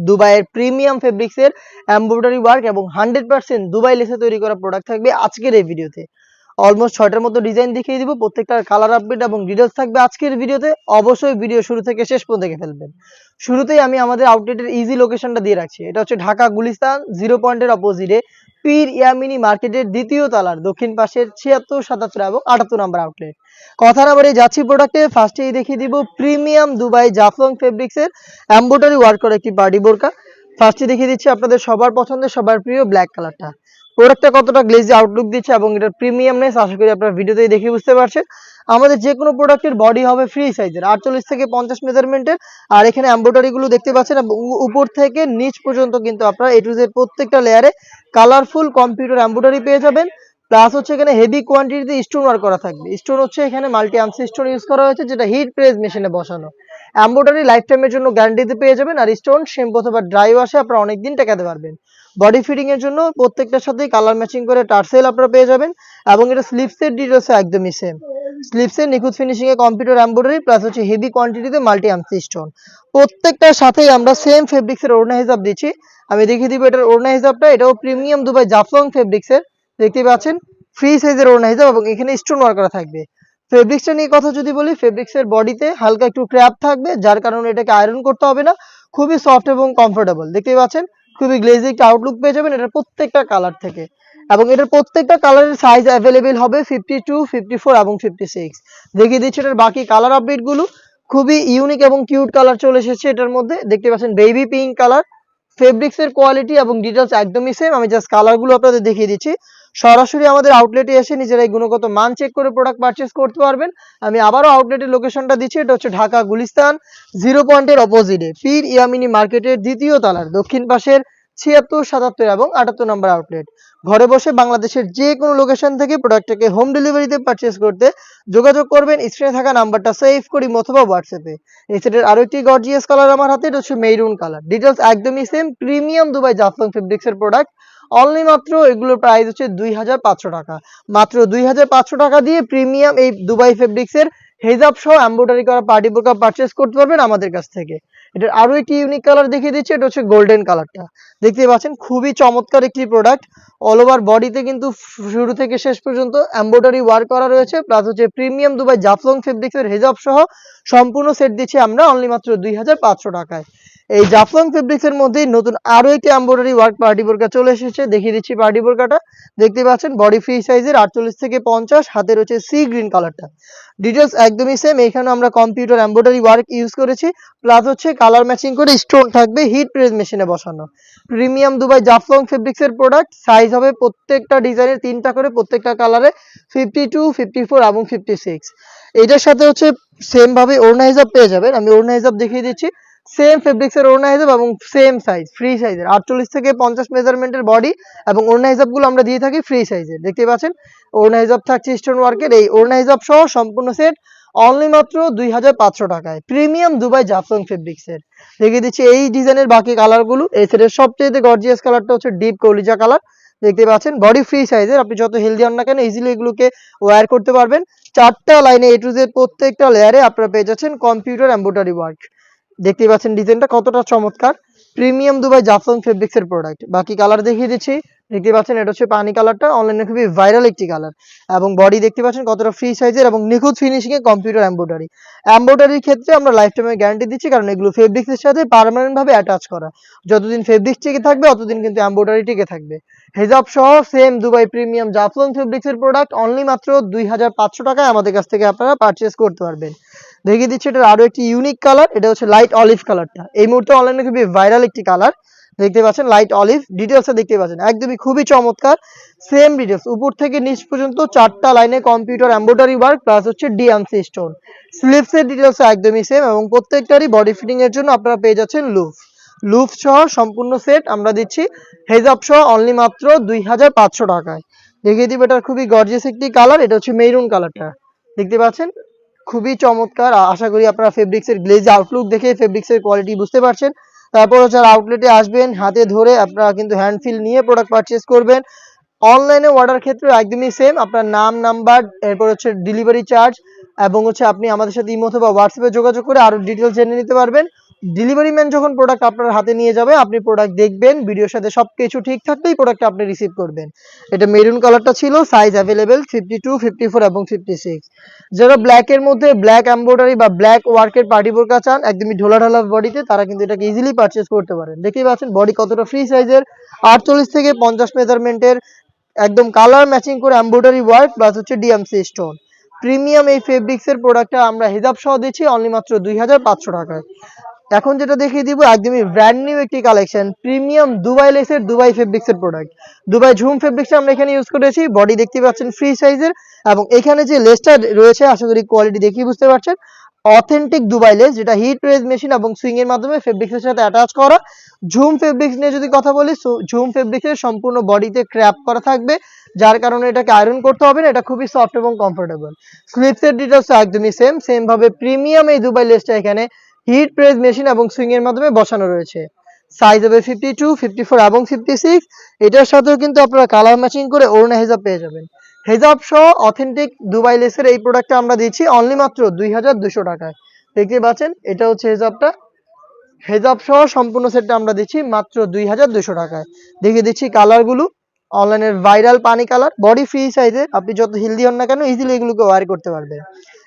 দুবাইয়ের প্রিমিয়াম ফেব্রিক্সের embroidery work এবং হান্ড্রেড পার্সেন্ট দুবাই লেসে তৈরি করা প্রোডাক্ট থাকবে আজকের এই ভিডিওতে অলমোস্ট ছয়টার মতো ডিজাইন দেখিয়ে দিব। প্রত্যেকটার কালার আপডেট এবং ডিটেলস থাকবে আজকের ভিডিওতে। অবশ্যই ভিডিও শুরু থেকে শেষ পর্যন্ত দেখে ফেলবেন। শুরুতেই আমি আমাদের আউটলেটের ইজি লোকেশনটা দিয়ে রাখছি। এটা হচ্ছে ঢাকা গুলিস্তান জিরো পয়েন্টের অপোজিটে পীর ইয়ামিনি মার্কেটের দ্বিতীয় তালার দক্ষিণ পাশের ছিয়াত্তর, সাতাত্তর এবং আটাত্তর নাম্বার আউটলেট কথা না বলে যাচ্ছি প্রোডাক্টে ফার্স্টেই দেখিয়ে দিব প্রিমিয়াম দুবাই জাফলং ফেব্রিক্সের এম্বোটারি ওয়ার্ক করা একটি পার্টি বোরকা। ফার্স্টে দেখিয়ে দিচ্ছি আপনাদের সবার পছন্দের, সবার প্রিয় ব্ল্যাক কালারটা প্রোডাক্টটা কতটা গ্লেজি আউটলুক দিচ্ছে এবং এটার প্রিমিয়ামনেস আশা করি আপনারা ভিডিওতেই দেখে বুঝতে পারছেন। আমাদের যে কোনো প্রোডাক্টের বডি হবে ফ্রি সাইজের আটচল্লিশ থেকে পঞ্চাশ মেজারমেন্টের আর এখানে এম্ব্রয়ডারি গুলো দেখতে পাচ্ছেন উপর থেকে নিচ পর্যন্ত কিন্তু আপনারা এ টু জেড প্রত্যেকটা লেয়ারে কালারফুল কম্পিউটার এম্ব্রয়ডারি পেয়ে যাবেন। প্লাস হচ্ছে এখানে হেভি কোয়ান্টিটিতে স্টোন ওয়ার্ক করা থাকবে। স্টোন হচ্ছে এখানে মাল্টি আনসি স্টোন ইউজ করা হয়েছে, যেটা হিট প্রেস মেশিনে বসানো। এম্ব্রয়ডারি লাইফ টাইমের জন্য গ্যারান্টিতে পেয়ে যাবেন। আর স্টোন শ্যাম্পু অথবা ড্রাই ওয়াশে আপনারা অনেকদিন টেকাতে পারবেন। বডি ফিটিং এর জন্য প্রত্যেকটার সাথেই কালার ম্যাচিং করে টার্সেল আপনারা পেয়ে যাবেন এবং এটা স্লিপসের ডিটেলস একদমই সেম স্লিপসের নিখুঁত ফিনিশিং এ কম্পিউটার এম্ব্রয়ডারি প্লাস হচ্ছে হেভি কোয়ান্টিটিতে মাল্টি আনসি স্টোন প্রত্যেকটার সাথেই আমরা সেম ফেব্রিক্সের ওড়না হিসাব দিচ্ছি। আমি দেখিয়ে দিব এটার ওড়না হিসাবটা। এটাও প্রিমিয়াম দুবাই জাফলং ফেব্রিক্সের দেখতে পাচ্ছেন ফ্রি সাইজের ওড়না হিসাব এবং এখানে স্টোন ওয়ার্ক করা থাকবে। ফেব্রিক্সটা নিয়ে কথা যদি বলি ফেব্রিক্সের বডিতে হালকা একটু ক্র্যাপ থাকবে, যার কারণে এটাকে আয়রন করতে হবে না। খুবই সফট এবং কমফোর্টেবল দেখতে পাচ্ছেন খুবই গ্লেজি একটা আউটলুক পেয়ে যাবেন এটার প্রত্যেকটা কালার থেকে। এবং এটার প্রত্যেকটা কালারের সাইজ অ্যাভেলেবেল হবে ফিফটি টু ফিফটি ফোর এবং ফিফটি সিক্স দেখিয়ে দিচ্ছি এটার বাকি কালার আপডেটগুলো খুবই ইউনিক এবং কিউট কালার চলে এসেছে এটার মধ্যে। দেখতে পাচ্ছেন বেবি পিঙ্ক কালার ফেব্রিক্স এর কোয়ালিটি এবং ডিটেলস একদমই সেম আমি জাস্ট কালারগুলো আপনাদের দেখিয়ে দিচ্ছি। সরাসরি আমাদের আউটলেটে এসে নিজেরাই গুণগত মান চেক করে প্রোডাক্ট পারচেস করতে পারবেন। আমি আবারও আউটলেটের লোকেশনটা দিচ্ছি। এটা হচ্ছে ঢাকা গুলিস্তান জিরো পয়েন্টের অপোজিটে পীর ইয়ামিনী মার্কেটের দ্বিতীয় তলার দক্ষিণ পাশের ছিয়াত্তর, সাতাত্তর এবং আটাত্তর নম্বর আউটলেট ঘরে বসে বাংলাদেশের যে কোনো লোকেশন থেকে প্রোডাক্টটাকে হোম ডেলিভারিতে পারচেস করতে যোগাযোগ করবেন। স্ক্রিনে থাকা নাম্বারটা সেভ করি অথবা হোয়াটসঅ্যাপে এই সেটের আরও একটি গর্জিয়াস কালার আমার হাতে, এটা হচ্ছে মেরুন কালার ডিটেলস একদমই সেম প্রিমিয়াম দুবাই জাফলং ফেব্রিক্সের প্রোডাক্ট অনলি মাত্র এগুলোর প্রাইস হচ্ছে দুই হাজার পাঁচশো টাকা। মাত্র দুই হাজার পাঁচশো টাকা দিয়ে প্রিমিয়াম এই দুবাই ফেব্রিক্সের হেজাব সহ এম্ব্রয়ডারি করা পার্টি বোরকা পারচেস করতে পারবেন আমাদের কাছ থেকে। এটার আরও একটি ইউনিক কালার দেখিয়ে দিচ্ছি, এটা হচ্ছে গোল্ডেন কালারটা দেখতে পাচ্ছেন, খুবই চমৎকার একটি প্রোডাক্ট অল ওভার বডিতে কিন্তু শুরু থেকে শেষ পর্যন্ত এম্ব্রয়ডারি ওয়ার্ক করা রয়েছে প্লাস হচ্ছে প্রিমিয়াম দুবাই জাফলং ফেব্রিক্সের হেজাব সহ সম্পূর্ণ সেট দিচ্ছি আমরা অনলি মাত্র দুই হাজার পাঁচশো টাকায়। এই জাফলং ফেব্রিক্স এর মধ্যেই নতুন আরও একটি এম্ব্রয়ডারি ওয়ার্ক পার্টি বোরকা চলে এসেছে। দেখিয়ে দিচ্ছি পার্টি বোরকাটা। দেখতে পাচ্ছেন বডি ফ্রি সাইজের আটচল্লিশ থেকে পঞ্চাশ হাতে রয়েছে সি গ্রিন কালারটা ডিটেলস একদমই সেম এখানে আমরা কম্পিউটার এম্ব্রয়ডারি ওয়ার্ক ইউজ করেছি। প্লাস হচ্ছে কালার ম্যাচিং করে স্টোন থাকবে হিট প্রেস মেশিনে বসানো। প্রিমিয়াম দুবাই জাফলং ফেব্রিক্স এর প্রোডাক্ট সাইজ হবে প্রত্যেকটা ডিজাইনের তিনটা করে, প্রত্যেকটা কালারে ফিফটি টু ফিফটি ফোর এবং ফিফটি সিক্স এটার সাথে হচ্ছে সেম ভাবে ওড়না হিসাব পেয়ে যাবেন। আমি ওড়না হিসাব দেখিয়ে দিচ্ছি। সেম ফেব্রিক্স এর ওড়না হিসাব এবং সেম সাইজ ফ্রি সাইজের আটচল্লিশ থেকে পঞ্চাশ মেজারমেন্টের বডি এবং ওড়না হিসাবগুলো আমরা দিয়ে থাকি ফ্রি সাইজের দেখতে পাচ্ছেন? ওড়না হিসাব থাকছে স্টোন ওয়ার্কের এই ওড়না হিসাব সহ সম্পূর্ণ সেট অনলি মাত্র দুই হাজার পাঁচশো টাকায়। প্রিমিয়াম দুবাই জাফলং ফেব্রিক্স এর। দেখিয়ে দিচ্ছি এই ডিজাইনের বাকি কালারগুলো। এই সেটের সবচেয়ে গর্জিয়াস কালারটা হচ্ছে ডিপ কলিজা কালার দেখতে পাচ্ছেন? বডি ফ্রি সাইজের আপনি যত হেলদি হন না কেন ইজিলি এগুলোকে ওয়্যার করতে পারবেন। চারটা লাইনে এ টু জেড প্রত্যেকটা লেয়ারে আপনারা পেয়ে যাচ্ছেন কম্পিউটার এম্ব্রয়ডারি ওয়ার্ক দেখতে পাচ্ছেন ডিজাইনটা কতটা চমৎকার। প্রিমিয়াম দুবাই জাফলং ফেব্রিক্স এর প্রোডাক্ট বাকি কালার দেখিয়ে দিচ্ছি। দেখতে পাচ্ছেন এটা হচ্ছে পানি কালারটা অনলাইনে খুবই ভাইরাল একটি কালার এবং বডি দেখতে পাচ্ছেন কতটা ফ্রি সাইজের এবং নিখুঁত ফিনিশিং এ কম্পিউটার এম্ব্রয়ডারি এম্ব্রয়ডারির ক্ষেত্রে আমরা লাইফ টাইমের গ্যারান্টি দিচ্ছি কারণ এগুলো ফেব্রিক্স এর সাথে পার্মানেন্ট ভাবে অ্যাটাচ করা। যতদিন ফেব্রিক্স টিকে থাকবে ততদিন কিন্তু এম্ব্রয়ডারি টিকে থাকবে। হেজাব সহ same Dubai premium Jaflong fabrics এর প্রোডাক্ট অনলি মাত্র দুই হাজার পাঁচশো টাকায় আমাদের কাছ থেকে আপনারা পারচেস করতে পারবেন। দেখিয়ে দিচ্ছি, এটার আরও একটি ইউনিক কালার এটা হচ্ছে লাইট অলিভ কালারটা এই মুহূর্তে অনলাইনে খুবই ভাইরাল একটি কালার দেখতে পাচ্ছেন লাইট অলিভ ডিটেলসে দেখতে পাচ্ছেন, একদমই খুবই চমৎকার সেম ডিটেলস উপর থেকে নিচ পর্যন্ত চারটা লাইনে কম্পিউটার এম্ব্রয়ডারি ওয়ার্ক প্লাস হচ্ছে ডিএমসি স্টোন স্লিভস এর ডিটেলস একদমই সেম এবং প্রত্যেকটারই বডি ফিটিং এর জন্য আপনারা পেয়ে যাচ্ছেন লুফ লুফ সহ সম্পূর্ণ সেট আমরা দিচ্ছি হেজাব সহ অনলি মাত্র দুই হাজার পাঁচশো টাকায়। দেখিয়ে দিব এটার খুবই গর্জিয়াস একটি কালার এটা হচ্ছে মেরুন কালারটা দেখতে পাচ্ছেন? খুবই চমৎকার। আশা করি আপনারা ফেব্রিক্সের গ্লেজ আউটলুক দেখে ফেব্রিক্সের কোয়ালিটি বুঝতে পারছেন। তারপর হচ্ছে আউটলেটে আসবেন, হাতে ধরে আপনারা কিন্তু হ্যান্ডফিল নিয়ে প্রোডাক্ট পারচেস করবেন। অনলাইনে অর্ডার ক্ষেত্রে একদমই সেম আপনার নাম নাম্বার এরপর হচ্ছে ডেলিভারি চার্জ এবং হচ্ছে আপনি আমাদের সাথে ইমো অথবা হোয়াটসঅ্যাপে যোগাযোগ করে আরও ডিটেলস জেনে নিতে পারবেন। ডেলিভারি ম্যান যখন প্রোডাক্ট আপনার হাতে নিয়ে যাবে, আপনি প্রোডাক্ট দেখবেন ভিডিওর সাথে সবকিছু ঠিক থাকলেই প্রোডাক্ট আপনি রিসিভ করবেন। এটা মেরুন কালারটা ছিল size available fifty two fifty four এবং ফিফটি সিক্স যারা ব্ল্যাকের মধ্যে ব্ল্যাক এমব্রয়ডারি বা ব্ল্যাক ওয়ার্কের পার্টি বোরকা চান, একদমই ঢোলা ঢালা বডিতে তারা কিন্তু এটাকে ইজিলি পারচেস করতে পারেন। দেখতেই পাচ্ছেন বডি কতটা ফ্রি সাইজের আটচল্লিশ থেকে পঞ্চাশ মেজারমেন্টের একদম কালার ম্যাচিং করে এমব্রয়ডারি ওয়ার্ক প্লাস হচ্ছে ডিএমসি স্টোন প্রিমিয়াম এই ফেব্রিক্সের প্রোডাক্টটা আমরা হিজাব সহ দিচ্ছি অনলি মাত্র দুই হাজার পাঁচশো টাকায়। এখন যেটা দেখিয়ে দিব, একদমই ব্র্যান্ড নিউ একটি কালেকশন প্রিমিয়াম দুবাই লেসের দুবাই ফেব্রিক্স এর প্রোডাক্ট দুবাই ঝুম ফেব্রিক্স আমরা এখানে ইউজ করেছি বডি দেখতে পাচ্ছেন ফ্রি সাইজের এবং এখানে যে লেসটা রয়েছে, আশা করি কোয়ালিটি দেখেই বুঝতে পারছেন অথেন্টিক দুবাই লেস যেটা হিট প্রেস মেশিন এবং সুইং এর মাধ্যমে ফেব্রিক্স এর সাথে অ্যাটাচ করা। ঝুম ফেব্রিক্স নিয়ে যদি কথা বলি ঝুম ফেব্রিক্স এর সম্পূর্ণ বডিতে ক্র্যাপ করা থাকবে, যার কারণে এটাকে আয়রন করতে হবে না, এটা খুবই সফট এবং কমফোর্টেবল স্লিপস এর ডিটেলস একদমই সেম সেম ভাবে প্রিমিয়াম এই দুবাই লেসটা এখানে হিট প্রেস মেশিন এবং সুইং এর মাধ্যমে বসানো রয়েছে। সাইজ হবে ফিফটি টু ফিফটি ফোর এবং ফিফটি সিক্স এটার সাথেও কিন্তু আপনারা কালার ম্যাচিং করে অরুণা হেজাব পেয়ে যাবেন। হেজাব সহ অথেন্টিক দুবাই লেসের এই প্রোডাক্টটা আমরা দিচ্ছি অনলি মাত্র দুই হাজার দুশো টাকায়। দেখতে পাচ্ছেন, এটা হচ্ছে হেজাবটা হেজাব সহ সম্পূর্ণ সেটটা আমরা দিচ্ছি মাত্র দুই হাজার দুশো টাকায়। দেখিয়ে দিচ্ছি কালারগুলো অনলাইনের ভাইরাল পানি কালার বডি ফ্রি সাইজে আপনি যত হেলদি হন না কেন ইজিলি এগুলোকে ওয়ার করতে পারবেন।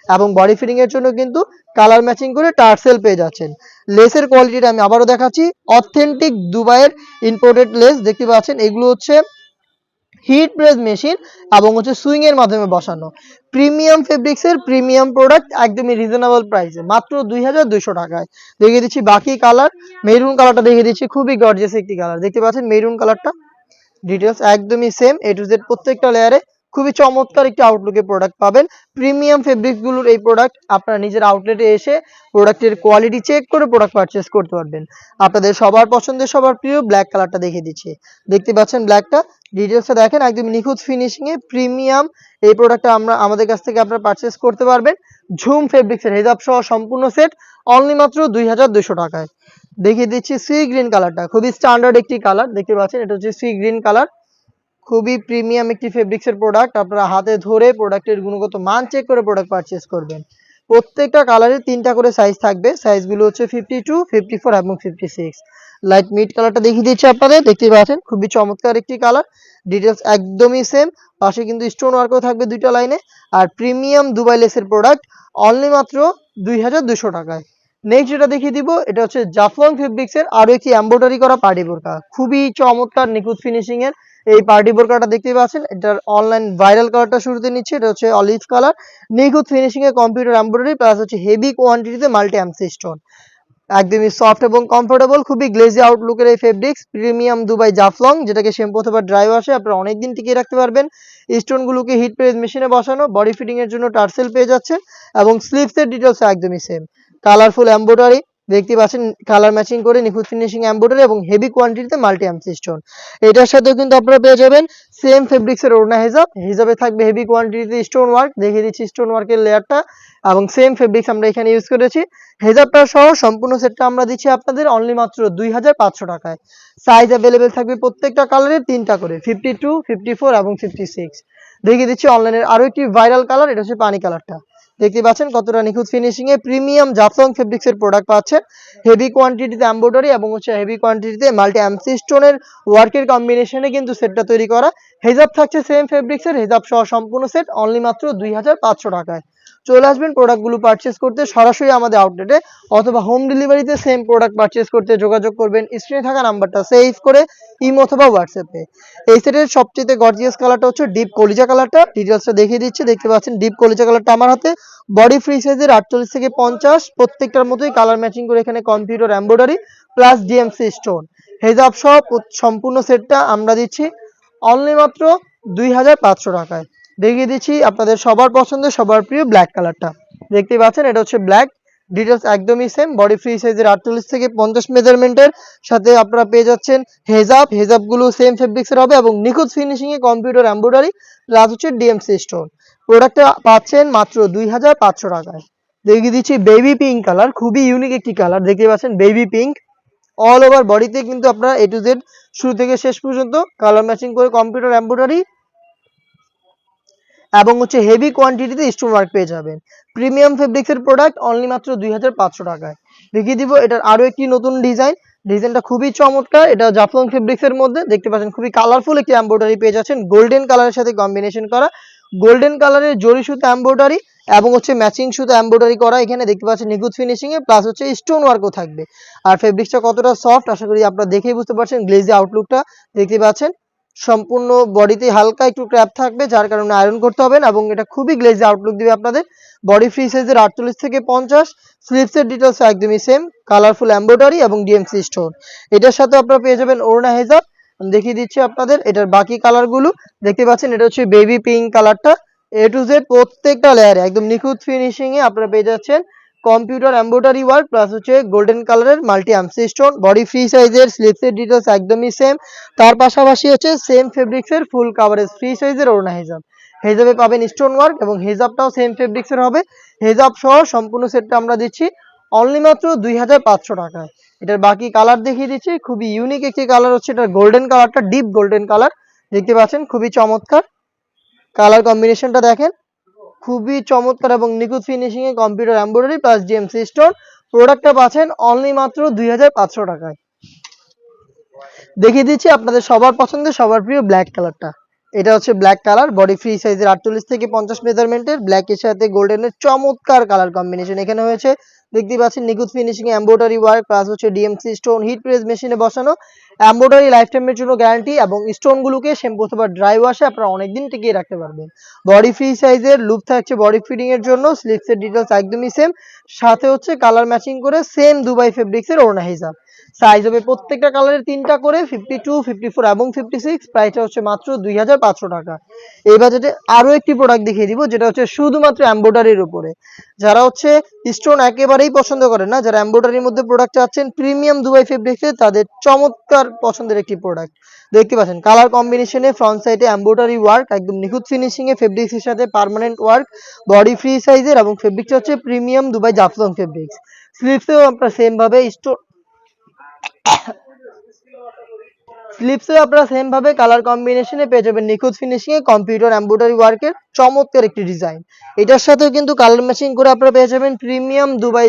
এবং বডি ফিটিং এর জন্য কিন্তু কালার ম্যাচিং করে টার্সেল পেয়ে যাচ্ছেন। লেসের কোয়ালিটিটা আমি আবারও দেখাচ্ছি। অথেন্টিক দুবাইয়ের ইম্পোর্টেড লেস দেখতে পাচ্ছেন। এগুলো হচ্ছে হিট প্রেস মেশিন এবং হচ্ছে সুইং এর মাধ্যমে বসানো। প্রিমিয়াম ফেব্রিক্স এর প্রিমিয়াম প্রোডাক্ট একদমই রিজনেবল প্রাইসে মাত্র দুই হাজার দুইশো টাকায়। দেখিয়ে দিচ্ছি বাকি কালার মেরুন কালারটা দেখিয়ে দিচ্ছি। খুবই গর্জিয়াস একটি কালার দেখতে পাচ্ছেন মেরুন কালারটা ডিটেলস একদমই সেম এ টু জেড প্রত্যেকটা লেয়ারে খুবই চমৎকার একটি আউটলুকে প্রোডাক্ট পাবেন। প্রিমিয়াম ফেব্রিক্সগুলোর এই প্রোডাক্ট আপনারা নিজের আউটলেটে এসে প্রোডাক্টের কোয়ালিটি চেক করে প্রোডাক্ট পারচেস করতে পারবেন। আপনাদের সবার পছন্দের, সবার প্রিয় ব্ল্যাক কালারটা দেখিয়ে দিচ্ছি। দেখতে পাচ্ছেন ব্ল্যাকটা ডিটেলসটা দেখেন, একদম নিখুঁত ফিনিশিং এ প্রিমিয়াম এই প্রোডাক্টটা আমরা, আমাদের কাছ থেকে আপনারা পারচেস করতে পারবেন। ঝুম ফেব্রিক্সের হেজাব সহ সম্পূর্ণ সেট অনলি মাত্র দুই টাকায়। দেখিয়ে দিচ্ছি সি গ্রিন কালারটা খুবই স্ট্যান্ডার্ড একটি কালার দেখতে পাচ্ছেন? এটা হচ্ছে সি গ্রিন কালার খুবই প্রিমিয়াম একটি ফেব্রিক্স এর প্রোডাক্ট আপনারা হাতে ধরে প্রোডাক্টের গুণগত মান চেক করে প্রোডাক্ট পারচেস করবেন। প্রত্যেকটা কালারের তিনটা করে সাইজ থাকবে। সাইজগুলো হচ্ছে ফিফটি টু ফিফটি ফোর এবং ফিফটি সিক্স লাইট মিড কালারটা দেখিয়ে দিচ্ছি আপনাদের। দেখতে পাচ্ছেন, খুবই চমৎকার একটি কালার ডিটেলস একদমই সেম পাশে কিন্তু স্টোন ওয়ার্কও থাকবে দুইটা লাইনে আর প্রিমিয়াম দুবাই লেসের প্রোডাক্ট অনলি মাত্র দুই হাজার দুশো টাকায়। নেক্সট যেটা দেখিয়ে দিব, এটা হচ্ছে জাফলং ফেব্রিক্স এর আরও একটি এমব্রয়ডারি করা পার্টি বোরকা খুবই চমৎকার নিখুঁত ফিনিশিং এর। এই পার্টি বোরকাটা দেখতে পাচ্ছেন, এটার অনলাইন ভাইরাল কালারটা শুরুতে নিচ্ছে, এটা হচ্ছে অলিভ কালার নিখুঁত ফিনিশিং এর কম্পিউটার এমব্রয়ডারি প্লাস হচ্ছে হেভি কোয়ান্টিটিতে মাল্টি এমসি স্টোন একদমই সফট এবং কমফোর্টেবল খুবই গ্লেজি আউটলুকের এই ফেব্রিক্স প্রিমিয়াম দুবাই জাফলং যেটাকে শ্যাম্পু অথবা ড্রাই ওয়াশে আপনারা অনেকদিন টিকিয়ে রাখতে পারবেন। স্টোনগুলোকে হিট প্রেস মেশিনে বসানো বডি ফিটিংয়ের জন্য টার্সেল পেয়ে যাচ্ছে, এবং স্লিভসের ডিটেলস একদমই সেম কালারফুল এমব্রয়ডারি দেখতে পাচ্ছেন কালার ম্যাচিং করে নিখুঁত ফিনিশিং এমব্রয়ডারি এবং হেভি কোয়ান্টিটিতে মাল্টি এমসি স্টোন এটার সাথেও কিন্তু আপনারা পেয়ে যাবেন সেম ফেব্রিক্সের ওড়না হিজাব। হিজাবে থাকবে হেভি কোয়ান্টিটিতে স্টোন ওয়ার্ক দেখিয়ে দিচ্ছি স্টোন ওয়ার্কের লেয়ারটা এবং সেম ফেব্রিক্স আমরা এখানে ইউজ করেছি। হেজাবটা সহ সম্পূর্ণ সেটটা আমরা দিচ্ছি আপনাদের অনলি মাত্র দুই হাজার পাঁচশো টাকায়। সাইজ অ্যাভেলেবেল থাকবে প্রত্যেকটা কালারের তিনটা করে ফিফটি টু ফিফটি ফোর এবং ফিফটি সিক্স দেখিয়ে দিচ্ছি অনলাইনের আরও একটি ভাইরাল কালার এটা হচ্ছে পানি কালারটা দেখতে পাচ্ছেন কতটা নিখুঁত ফিনিশিং এ প্রিমিয়াম জাফলং ফেব্রিক্স এর প্রোডাক্ট পাচ্ছেন। হেভি কোয়ান্টিটিতে এমব্রয়ডারি এবং হচ্ছে হেভি কোয়ান্টিটিতে মাল্টি এমসি স্টোনের ওয়ার্কের কম্বিনেশনে কিন্তু সেটটা তৈরি করা। হেজাব থাকছে সেম ফেব্রিক্স এর হেজাব সহ সম্পূর্ণ সেট অনলি মাত্র দুই হাজার পাঁচশো টাকায়। চলে আসবেন প্রোডাক্টগুলো পারচেস করতে, সরাসরি আমাদের আউটলেটে অথবা হোম ডেলিভারিতে সেম প্রোডাক্ট পারচেস করতে যোগাযোগ করবেন। স্ক্রিনে থাকা নাম্বারটা সেভ করে ইম অথবা হোয়াটসঅ্যাপে এই সেটের সবচেয়ে গর্জিয়াস কালারটা হচ্ছে ডিপ কলিজা কালারটা ডিটেলসটা দেখিয়ে দিচ্ছি, দেখতে পাচ্ছেন ডিপ কলিজা কালারটা আমার হাতে। বডি ফ্রি সাইজের আটচল্লিশ থেকে পঞ্চাশ, প্রত্যেকটার মতোই কালার ম্যাচিং করে এখানে computer embroidery plus DMC stone হেজাব সহ সম্পূর্ণ সেটটা আমরা দিচ্ছি। অনলি মাত্র দুই হাজার পাঁচশো টাকায়। দেখিয়ে দিচ্ছি আপনাদের সবার পছন্দের, সবার প্রিয় ব্ল্যাক কালারটা দেখতে পাচ্ছেন, এটা হচ্ছে ব্ল্যাক ডিটেলস একদমই সেম বডি ফ্রি সাইজের আটচল্লিশ থেকে পঞ্চাশ মেজারমেন্টের সাথে আপনারা পেয়ে যাচ্ছেন হেজাব হেজাবগুলো সেম ফেব্রিক্সের হবে এবং নিখুঁত ফিনিশিং এ কম্পিউটার এমব্রয়ডারি প্লাস হচ্ছে ডিএমসি স্টোন প্রোডাক্টটা পাচ্ছেন মাত্র দুই হাজার পাঁচশো টাকায়। দেখিয়ে দিচ্ছি বেবি পিঙ্ক কালার খুবই ইউনিক একটি কালার দেখতে পাচ্ছেন বেবি পিঙ্ক অল ওভার বডিতে কিন্তু আপনারা এ টু জেড শুরু থেকে শেষ পর্যন্ত কালার ম্যাচিং করে কম্পিউটার এমব্রয়ডারি এবং হচ্ছে হেভি কোয়ান্টিটিতে স্টোন ওয়ার্ক পেয়ে যাবেন। প্রিমিয়াম ফেব্রিক্সের প্রোডাক্ট অনলি মাত্র দুই হাজার পাঁচশো টাকায়। দেখিয়ে দিব এটার আরও একটি নতুন ডিজাইন ডিজাইনটা খুবই চমৎকার। এটা জাফলং ফেব্রিক্সের মধ্যে। দেখতে পাচ্ছেন খুবই কালারফুল একটি এমব্রয়ডারি পেয়ে যাচ্ছেন। গোল্ডেন কালারের সাথে কম্বিনেশন করা। গোল্ডেন কালারের জরি সুতো এমব্রয়ডারি এবং হচ্ছে ম্যাচিং সুতা এমব্রয়ডারি করা। এখানে দেখতে পাচ্ছেন নিখুঁত ফিনিশিং এ প্লাস হচ্ছে স্টোন ওয়ার্কও থাকবে। আর ফেব্রিক্সটা কতটা সফট আশা করি আপনারা দেখেই বুঝতে পারছেন। গ্লেজি আউটলুকটা দেখতে পাচ্ছেন সম্পূর্ণ বডিতে হালকা একটু ক্র্যাপ থাকবে, যার কারণে আয়রন করতে হবে না এবং এটা খুবই গ্লেজ আউটলুক দিবে আপনাদের। বডি ফ্রি সাইজের আটচল্লিশ থেকে পঞ্চাশ স্লিপসের ডিটেলস একদমই সেম কালারফুল এমব্রয়ডারি এবং ডিএমসি স্টোন এটার সাথে আপনারা পেয়ে যাবেন অরুণা হেজাব। দেখিয়ে দিচ্ছি আপনাদের এটার বাকি কালারগুলো দেখতে পাচ্ছেন এটা হচ্ছে বেবি পিঙ্ক কালারটা এ টু জেড প্রত্যেকটা লেয়ারে একদম নিখুঁত ফিনিশিং এ আপনারা পেয়ে যাচ্ছেন। কম্পিউটার এমব্রয়ডারি ওয়ার্ক প্লাস হচ্ছে গোল্ডেন কালারের multi MC stone body free সাইজের স্লিপসের ডিটেলস একদমই সেম তার পাশাপাশি হচ্ছে সেম ফেব্রিক্সের ফুল কাভারেজ ফ্রি সাইজের ওড়না হেজাব। হেজাবে পাবেন স্টোন ওয়ার্ক এবং হেজাবটাও সেম ফেব্রিক্সের হবে। হেজাব সহ সম্পূর্ণ সেটটা আমরা দিচ্ছি অনলি মাত্র দুই হাজার পাঁচশো টাকায়। এটার বাকি কালার দেখিয়ে দিচ্ছি, খুবই ইউনিক একটি কালার হচ্ছে এটার গোল্ডেন কালারটা ডিপ গোল্ডেন কালার দেখতে পাচ্ছেন, খুবই চমৎকার। কালার কম্বিনেশনটা দেখেন। খুবই চমৎকার এবং নিখুঁত ফিনিশিং এ computer embroidery plus GMC stone প্রোডাক্টটা পাচ্ছেন অনলি মাত্র দুই হাজার পাঁচশো টাকায়। দেখিয়ে দিচ্ছি আপনাদের সবার পছন্দের, সবার প্রিয় ব্ল্যাক কালারটা এটা হচ্ছে ব্ল্যাক কালার বডি ফ্রি সাইজের আটচল্লিশ থেকে পঞ্চাশ মেজারমেন্টের ব্ল্যাকের সাথে গোল্ডেনের চমৎকার কালার কম্বিনেশন এখানে হয়েছে। দেখতে পাচ্ছেন নিখুঁত ফিনিশিং এমব্রয়ডারি ওয়ার্ক প্লাস হচ্ছে ডিএমসি স্টোন হিট প্রেস মেশিনে বসানো। এমব্রয়ডারি লাইফ টাইমের জন্য গ্যারান্টি এবং স্টোনগুলোকে শ্যাম্পু অথবা ড্রাই ওয়াশে আপনারা অনেকদিন টিকিয়ে রাখতে পারবেন। বডি ফ্রি সাইজের লুপ থাকছে বডি ফিটিং এর জন্য স্লিপসের ডিটেলস একদমই সেম সাথে হচ্ছে কালার ম্যাচিং করে সেম দুবাই ফেব্রিক্সের ওড়না হিসাব সাইজ হবে প্রত্যেকটা কালারের তিনটা করে ফিফটি টু ফিফটি ফোর এবং ফিফটি সিক্স প্রাইসটা হচ্ছে মাত্র দুই হাজার পাঁচশো টাকা। এই বাজেটে আরও একটি প্রোডাক্ট দেখিয়ে দিব, যেটা হচ্ছে শুধুমাত্র এম্ব্রয়ডারির উপরে। যারা হচ্ছে স্টোন একেবারেই পছন্দ করেন না, যারা এম্ব্রয়ডারির মধ্যে প্রোডাক্ট চাচ্ছেন প্রিমিয়াম দুবাই ফেব্রিক্সে তাদের চমৎকার পছন্দের একটি প্রোডাক্ট দেখতে পাচ্ছেন কালার কম্বিনেশনে ফ্রন্ট সাইডে এম্ব্রয়ডারি ওয়ার্ক একদম নিখুঁত ফিনিশিং এ ফেব্রিক্সের সাথে পার্মানেন্ট ওয়ার্ক বডি ফ্রি সাইজের এবং ফেব্রিক্সটা হচ্ছে প্রিমিয়াম দুবাই জাফলং ফেব্রিক্স স্লিপসেও আপনারা সেম ভাবে স্টোন স্লিপসে আপনারা সেম ভাবে কালার কম্বিনেশনে পেয়ে যাবেন। নিখুঁত ফিনিশিং এ কম্পিউটার এমব্রয়ডারি ওয়ার্কের চমৎকার একটি ডিজাইন এটার সাথেও কিন্তু কালার ম্যাচিং করে আপনারা পেয়ে যাবেন premium Dubai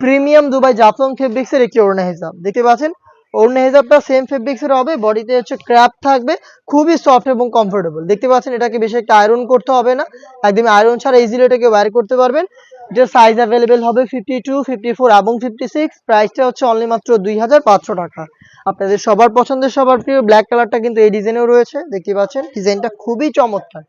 premium Dubai Jaflong fabrics এর একটি ওড়না হিসাব দেখতে পাচ্ছেন? ওড়না হিসাবটা সেম ফেব্রিক্স এর হবে বডিতে হচ্ছে ক্র্যাপ থাকবে, খুবই সফট এবং কমফোর্টেবল দেখতে পাচ্ছেন, এটাকে বেশি একটা আয়রন করতে হবে না। একদম আয়রন ছাড়া ইজিলি এটাকে ওয়্যার করতে পারবেন। এটার সাইজ অ্যাভেলেবেল হবে ফিফটি টু ফিফটি ফোর এবং ফিফটি সিক্স প্রাইসটা হচ্ছে অনলি মাত্র দুই হাজার পাঁচশো টাকা। আপনাদের সবার পছন্দের, সবার প্রিয় ব্ল্যাক কালারটা কিন্তু এই ডিজাইনেও রয়েছে, দেখতে পাচ্ছেন? ডিজাইনটা খুবই চমৎকার।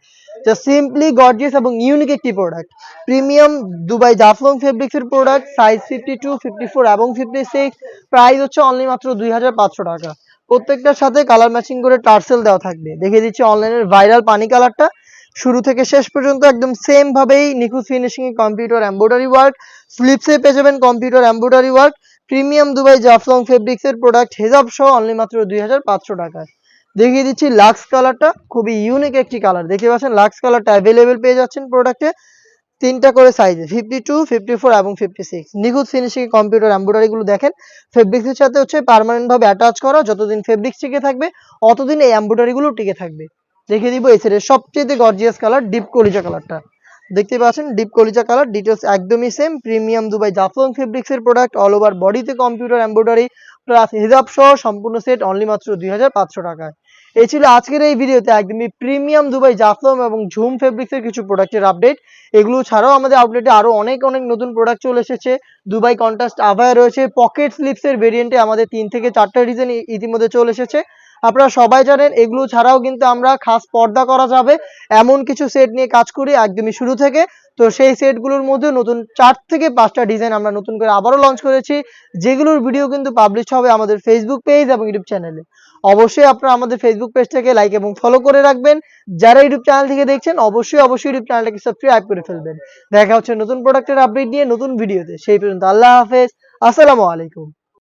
যা সিম্পলি গর্জিয়াস এবং ইউনিক একটি প্রোডাক্ট প্রিমিয়াম দুবাই জাফলং ফেব্রিক্সের product size fifty two fifty four এবং ফিফটি সিক্স প্রাইস হচ্ছে অনলি মাত্র দুই হাজার পাঁচশো টাকা। প্রত্যেকটার সাথে কালার ম্যাচিং করে টার্সেল দেওয়া থাকবে। দেখিয়ে দিচ্ছি অনলাইনের ভাইরাল পানি কালারটা শুরু থেকে শেষ পর্যন্ত একদম সেম ভাবেই নিখুঁত ফিনিশিং কম্পিউটার এমব্রয়ডারি ওয়ার্ক স্লিপসে পেয়ে যাবেন computer embroidery work premium Dubai Jaflong fabrics এর প্রোডাক্ট হেজাব সহ অনলি মাত্র দুই হাজার পাঁচশো টাকায়। দেখিয়ে দিচ্ছি লাক্স কালারটা খুবই ইউনিক একটি কালার দেখতে পাচ্ছেন লাক্স কালারটা অ্যাভেলেবেল পেয়ে যাচ্ছেন প্রোডাক্টে তিনটা করে সাইজে ফিফটি টু ফিফটি ফোর এবং ফিফটি সিক্স নিখুঁত ফিনিশিং কম্পিউটার এমব্রয়ডারি গুলো দেখেন। ফেব্রিক্সের সাথে হচ্ছে পার্মানেন্ট ভাবে অ্যাটাচ করা, যতদিন ফেব্রিক্স টিকে থাকবে, অতদিন এই এমব্রয়ডারি গুলো টিকে থাকবে। দেখিয়ে দিব এই সবচেয়ে গর্জিয়াস কালার ডিপ কলিজা কালারটা দেখতে পাচ্ছেন ডিপ কলিজা কালার ডিটেলস একদমই same premium Dubai Jaflong fabrics এর প্রোডাক্ট অল ওভার বডিতে কম্পিউটার এমব্রয়ডারি প্লাস হিজাব সহ সম্পূর্ণ সেট অনলি মাত্র দুই হাজার পাঁচশো টাকায়। এই ছিল আজকের এই ভিডিওতে একদমই প্রিমিয়াম দুবাই জাফলং এবং ঝুম ফেব্রিক্স এর কিছু প্রোডাক্টের আপডেট এগুলো ছাড়াও আমাদের আউটলেটে আরও অনেক অনেক নতুন প্রোডাক্ট চলে এসেছে। দুবাই কন্ট্রাস্ট আভায়া রয়েছে পকেট স্লিপস এর ভেরিয়েন্টে আমাদের তিন থেকে চারটা ডিজাইন ইতিমধ্যে চলে এসেছে। আপনারা সবাই জানেন, এগুলো ছাড়াও কিন্তু আমরা খাস পর্দা করা যাবে। এমন কিছু সেট নিয়ে কাজ করি একদমই শুরু থেকে। তো সেই সেটগুলোর মধ্যে নতুন চার থেকে পাঁচটা ডিজাইন আমরা নতুন করে আবারও লঞ্চ করেছি। যেগুলোর ভিডিও কিন্তু পাবলিশ হবে আমাদের ফেসবুক পেজ এবং ইউটিউব চ্যানেলে অবশ্যই আপনারা আমাদের ফেসবুক পেজটাকে লাইক এবং ফলো করে রাখবেন। যারা ইউটিউব চ্যানেল থেকে দেখছেন, অবশ্যই অবশ্যই ইউটিউব চ্যানেলটাকে সাবস্ক্রাইব করে ফেলবেন। দেখা হচ্ছে নতুন প্রোডাক্টের আপডেট নিয়ে নতুন ভিডিওতে সেই পর্যন্ত আল্লাহ হাফেজ। আসসালামু আলাইকুম।